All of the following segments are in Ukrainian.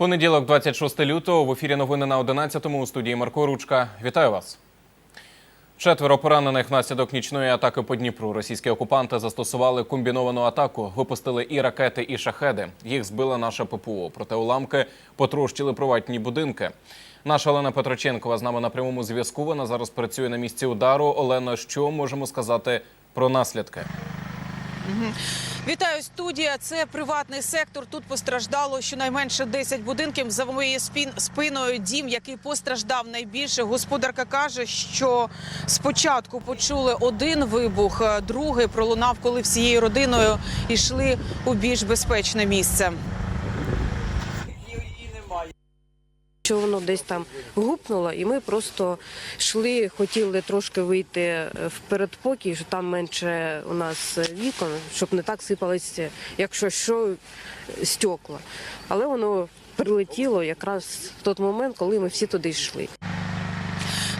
Понеділок, 26 лютого, в ефірі новини на 11-му у студії Марко Ручка. Вітаю вас. Четверо поранених внаслідок нічної атаки по Дніпру. Російські окупанти застосували комбіновану атаку, випустили і ракети, і шахеди. Їх збила наша ППО. Проте уламки потрощили приватні будинки. Наша Олена Петроченкова з нами на прямому зв'язку. Вона зараз працює на місці удару. Олена, що можемо сказати про наслідки? Вітаю студія. Це приватний сектор. Тут постраждало щонайменше 10 будинків. За моєю спиною дім, який постраждав найбільше. Господарка каже, що спочатку почули один вибух, другий пролунав, коли всією родиною йшли у більш безпечне місце. Що воно десь там гупнуло, і ми просто йшли, хотіли трошки вийти е, в передпокій, що там менше у нас вікон, щоб не так сипалися, якщо що, стекла. Але воно прилетіло якраз в той момент, коли ми всі туди йшли.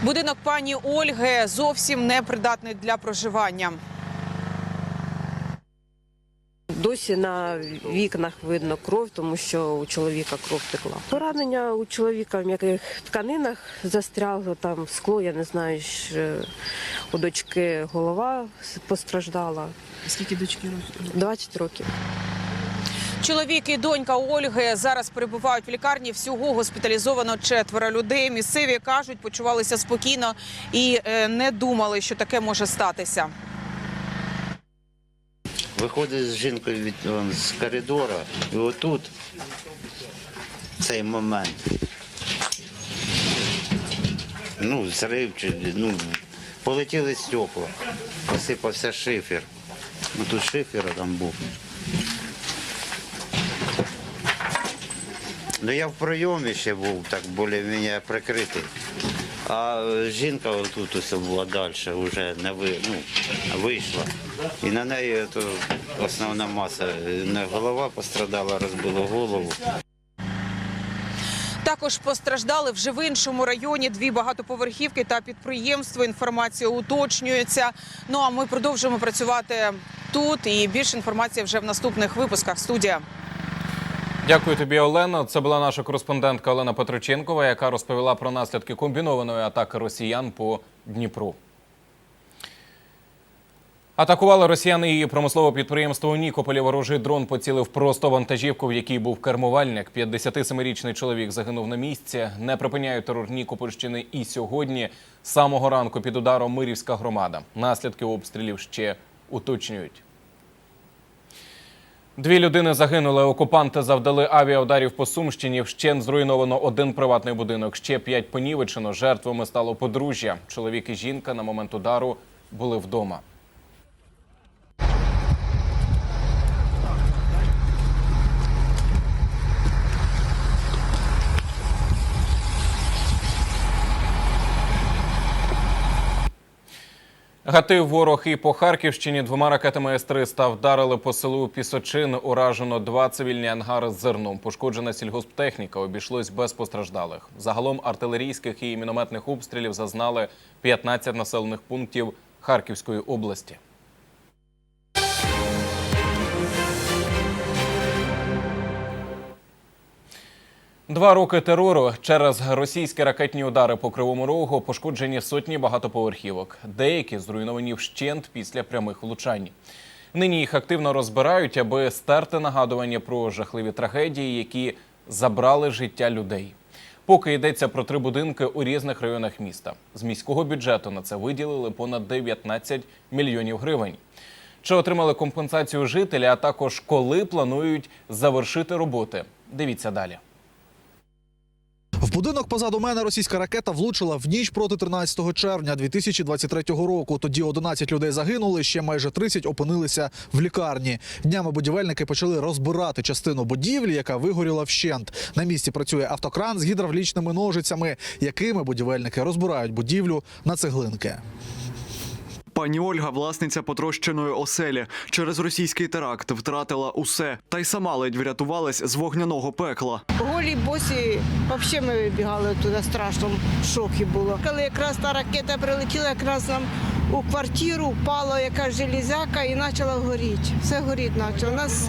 Будинок пані Ольги зовсім не придатний для проживання. Досі на вікнах видно кров, тому що у чоловіка кров текла. Поранення у чоловіка в м'яких тканинах застрягло там скло, я не знаю, що у дочки голова постраждала. Скільки дочки років? 20 років. Чоловік і донька Ольги зараз перебувають в лікарні. Всього госпіталізовано четверо людей. Місцеві кажуть, почувалися спокійно і е, не думали, що таке може статися. Виходить з жінкою від, он, з коридора, і отут цей момент. Ну, зрив, чи, ну, полетіли стекла, посипався шифер. Ну тут шифер там був. Ну я в прийомі ще був, так більш-менш прикритий. А жінка тут ось була далі, вже не ви, ну, вийшла. І на неї то основна маса. Не голова пострадала, розбила голову. Також постраждали вже в іншому районі дві багатоповерхівки та підприємство. Інформація уточнюється. Ну а ми продовжуємо працювати тут. І більше інформації вже в наступних випусках. Студія. Дякую тобі, Олена. Це була наша кореспондентка Олена Петроченкова, яка розповіла про наслідки комбінованої атаки росіян по Дніпру. Атакували росіяни її промислове підприємство у Нікополі. Ворожий дрон поцілив просто вантажівку, в якій був кермувальник. 57-річний чоловік загинув на місці. Не припиняють терор Нікопольщини і сьогодні. З самого ранку під ударом Мирівська громада. Наслідки обстрілів ще уточнюють. Дві людини загинули. Окупанти завдали авіаударів по Сумщині. Вщент зруйновано один приватний будинок. Ще п'ять понівечено. Жертвами стало подружжя. Чоловік і жінка на момент удару були вдома. Гатив ворог і по Харківщині двома ракетами С-300 вдарили по селу Пісочин. Уражено два цивільні ангари з зерном. Пошкоджена сільгосптехніка. Обійшлось без постраждалих. Загалом артилерійських і мінометних обстрілів зазнали 15 населених пунктів Харківської області. Два роки терору через російські ракетні удари по кривому рогу пошкоджені сотні багатоповерхівок. Деякі зруйновані вщент після прямих влучань. Нині їх активно розбирають, аби стерти нагадування про жахливі трагедії, які забрали життя людей. Поки йдеться про три будинки у різних районах міста. З міського бюджету на це виділили понад 19 мільйонів гривень. Чи отримали компенсацію жителі, а також коли планують завершити роботи? Дивіться далі. В будинок позаду мене російська ракета влучила в ніч проти 13 червня 2023 року. Тоді 11 людей загинули, ще майже 30 опинилися в лікарні. Днями будівельники почали розбирати частину будівлі, яка вигоріла вщент. На місці працює автокран з гідравлічними ножицями, якими будівельники розбирають будівлю на цеглинки. Пані Ольга, власниця потрощеної оселі, через російський теракт втратила усе, та й сама ледь врятувалась з вогняного пекла. Голі босі, взагалі ми вибігали туди страшно, в шокі було. Коли якраз та ракета прилетіла, якраз нам у квартиру впала якась железяка і почала горіти. Все горіти почало. Нас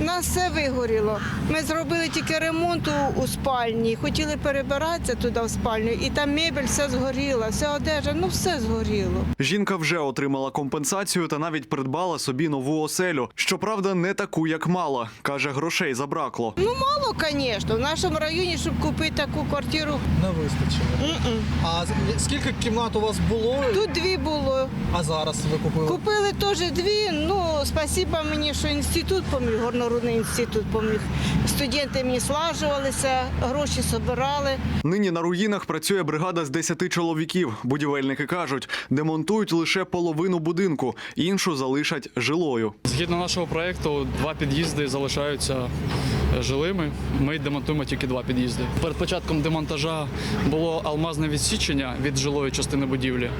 У нас все вигоріло. Ми зробили тільки ремонт у, у спальні, хотіли перебиратися туди в спальню, і там мебель все згоріла, вся одежа, ну все згоріло. Жінка вже отримала компенсацію та навіть придбала собі нову оселю. Щоправда, не таку, як мала. каже, грошей забракло. Ну мало, звісно. В нашому районі, щоб купити таку квартиру, Не вистачило. м-м. А скільки кімнат у вас було? тут дві було. А зараз ви купили? Купили теж дві. Ну, спасіба мені, що інститут поміг, горнорудний інститут поміг. Студенти мені слажувалися, гроші збирали. Нині на руїнах працює бригада з 10 чоловіків. Будівельники кажуть, демонтують лише половину будинку, іншу залишать жилою. Згідно нашого проекту, два під'їзди залишаються е, жилими. Ми демонтуємо тільки два під'їзди. Перед початком демонтажа було алмазне відсічення від жилої частини будівлі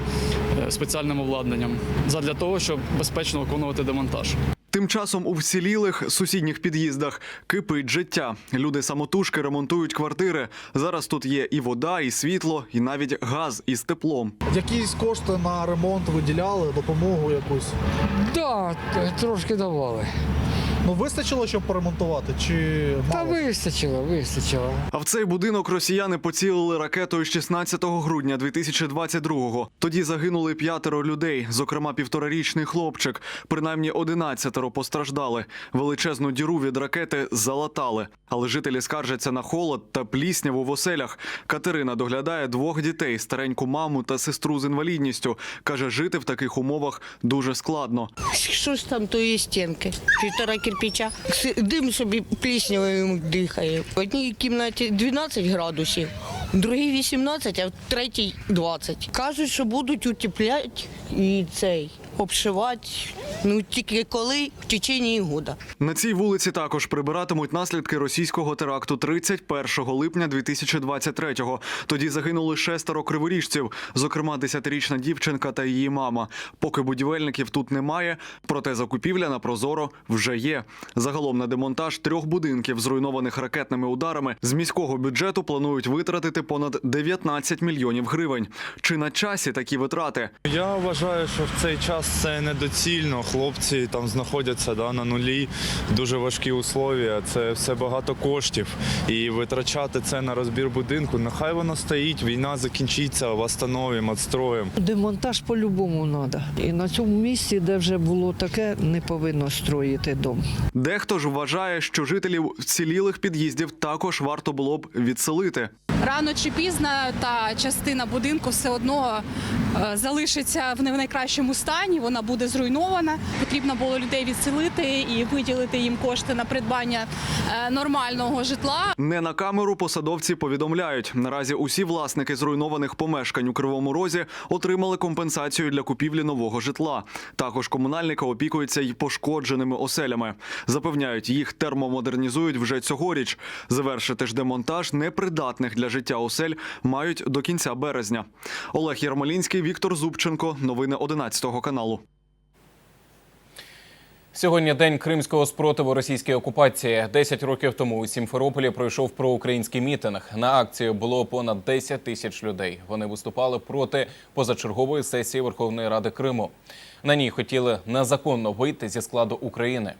спеціальним обладнанням задля того, щоб безпечно виконувати демонтаж. Тим часом у вцілілих сусідніх під'їздах кипить життя. Люди самотужки ремонтують квартири. Зараз тут є і вода, і світло, і навіть газ із теплом. Якісь кошти на ремонт виділяли, допомогу якусь. Так, трошки давали. Ну вистачило, щоб поремонтувати? Чи Та мало? вистачило, вистачило. А в цей будинок росіяни поцілили ракетою 16 грудня 2022-го. Тоді загинули п'ятеро людей, зокрема півторарічний хлопчик. Принаймні одинадцятеро постраждали. Величезну діру від ракети залатали. Але жителі скаржаться на холод та плісняву в оселях. Катерина доглядає двох дітей, стареньку маму та сестру з інвалідністю. каже, жити в таких умовах дуже складно. Що ж там тої стінки? Півтора кирпича. Дим собі пліснявим дихає. В одній кімнаті 12 градусів, в другій 18, а в третій 20. Кажуть, що будуть утепляти і цей обшивати. Ну тільки коли в течение года. На цій вулиці також прибиратимуть наслідки російського теракту 31 липня 2023-го. Тоді загинули шестеро криворіжців, зокрема 10-річна дівчинка та її мама. Поки будівельників тут немає, проте закупівля на прозоро вже є. Загалом на демонтаж трьох будинків, зруйнованих ракетними ударами, з міського бюджету планують витратити понад 19 мільйонів гривень. Чи на часі такі витрати? Я вважаю, що в цей час це недоцільно. Хлопці там знаходяться да, на нулі, дуже важкі условия. Це все багато коштів. І витрачати це на розбір будинку. Нехай воно стоїть, війна закінчиться, восстановимо, відстроїмо. Демонтаж по-любому треба. І на цьому місці, де вже було таке, не повинно строїти дом. Дехто ж вважає, що жителів вцілілих під'їздів також варто було б відселити. Рано чи пізно та частина будинку все одно е, залишиться в не в найкращому стані. Вона буде зруйнована. Потрібно було людей відселити і виділити їм кошти на придбання е, нормального житла. Не на камеру посадовці повідомляють. Наразі усі власники зруйнованих помешкань у Кривому Розі отримали компенсацію для купівлі нового житла. Також комунальники опікуються й пошкодженими оселями. Запевняють, їх термомодернізують вже цьогоріч. Завершити ж демонтаж непридатних для життя осель мають до кінця березня. Олег Ярмолінський, Віктор Зубченко. Новини 11 каналу. Сьогодні день кримського спротиву російській окупації. Десять років тому у Сімферополі пройшов проукраїнський мітинг. На акцію було понад 10 тисяч людей. Вони виступали проти позачергової сесії Верховної Ради Криму. На ній хотіли незаконно вийти зі складу України.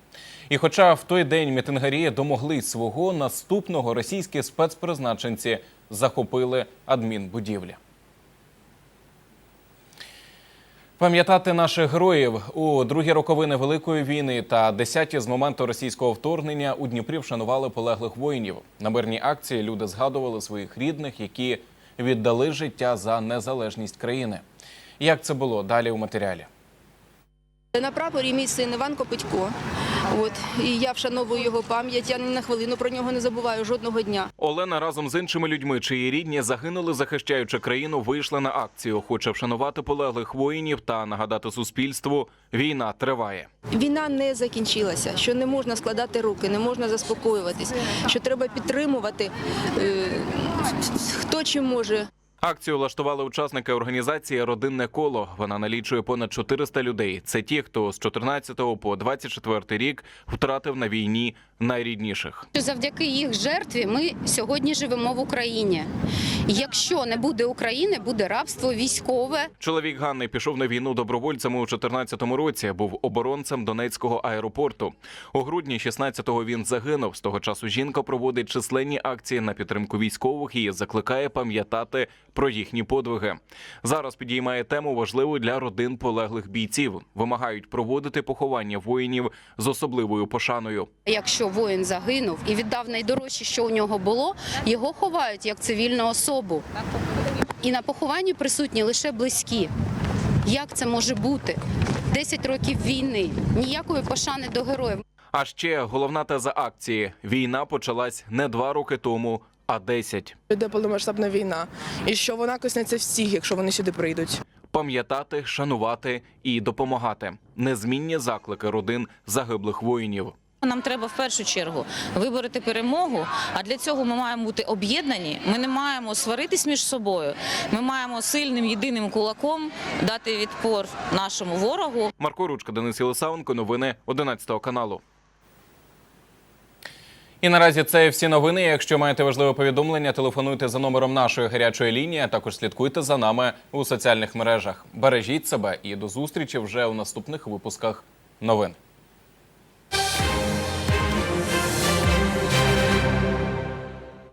І хоча в той день мітингарі домоглись свого наступного російські спецпризначенці захопили адмінбудівлі. Пам'ятати наших героїв у другі роковини Великої війни та десяті з моменту російського вторгнення у Дніпрі вшанували полеглих воїнів. На мирній акції люди згадували своїх рідних, які віддали життя за незалежність країни. Як це було далі у матеріалі? На прапорі мій син Іван Копитько. От і я вшановую його пам'ять. Я ні на хвилину про нього не забуваю жодного дня. Олена разом з іншими людьми, чиї рідні загинули, захищаючи країну, вийшла на акцію. Хоче вшанувати полеглих воїнів та нагадати суспільству, війна триває. Війна не закінчилася, що не можна складати руки, не можна заспокоюватись, що треба підтримувати е, хто чим може. Акцію влаштували учасники організації Родинне коло. Вона налічує понад 400 людей. Це ті, хто з 14 по 24 рік втратив на війні найрідніших. Завдяки їх жертві ми сьогодні живемо в Україні. Якщо не буде України, буде рабство військове. Чоловік Ганни пішов на війну добровольцем у 2014 році. Був оборонцем Донецького аеропорту. У грудні 16-го він загинув. З того часу жінка проводить численні акції на підтримку військових і закликає пам'ятати про їхні подвиги. Зараз підіймає тему важливу для родин полеглих бійців. Вимагають проводити поховання воїнів з особливою пошаною. Якщо воїн загинув і віддав найдорожче, що у нього було, його ховають як цивільну особу. І на похованні присутні лише близькі. Як це може бути? 10 років війни, ніякої пошани до героїв. А ще головна теза акції: війна почалась не два роки тому, а десять. Іде повномасштабна війна, і що вона коснеться всіх, якщо вони сюди прийдуть. Пам'ятати, шанувати і допомагати незмінні заклики родин загиблих воїнів. Нам треба в першу чергу вибороти перемогу. А для цього ми маємо бути об'єднані. Ми не маємо сваритись між собою. Ми маємо сильним єдиним кулаком дати відпор нашому ворогу. Марко Ручка, Денис Єлисаенко, новини 11 каналу. І наразі це всі новини. Якщо маєте важливе повідомлення, телефонуйте за номером нашої гарячої лінії. а Також слідкуйте за нами у соціальних мережах. Бережіть себе і до зустрічі вже у наступних випусках новин.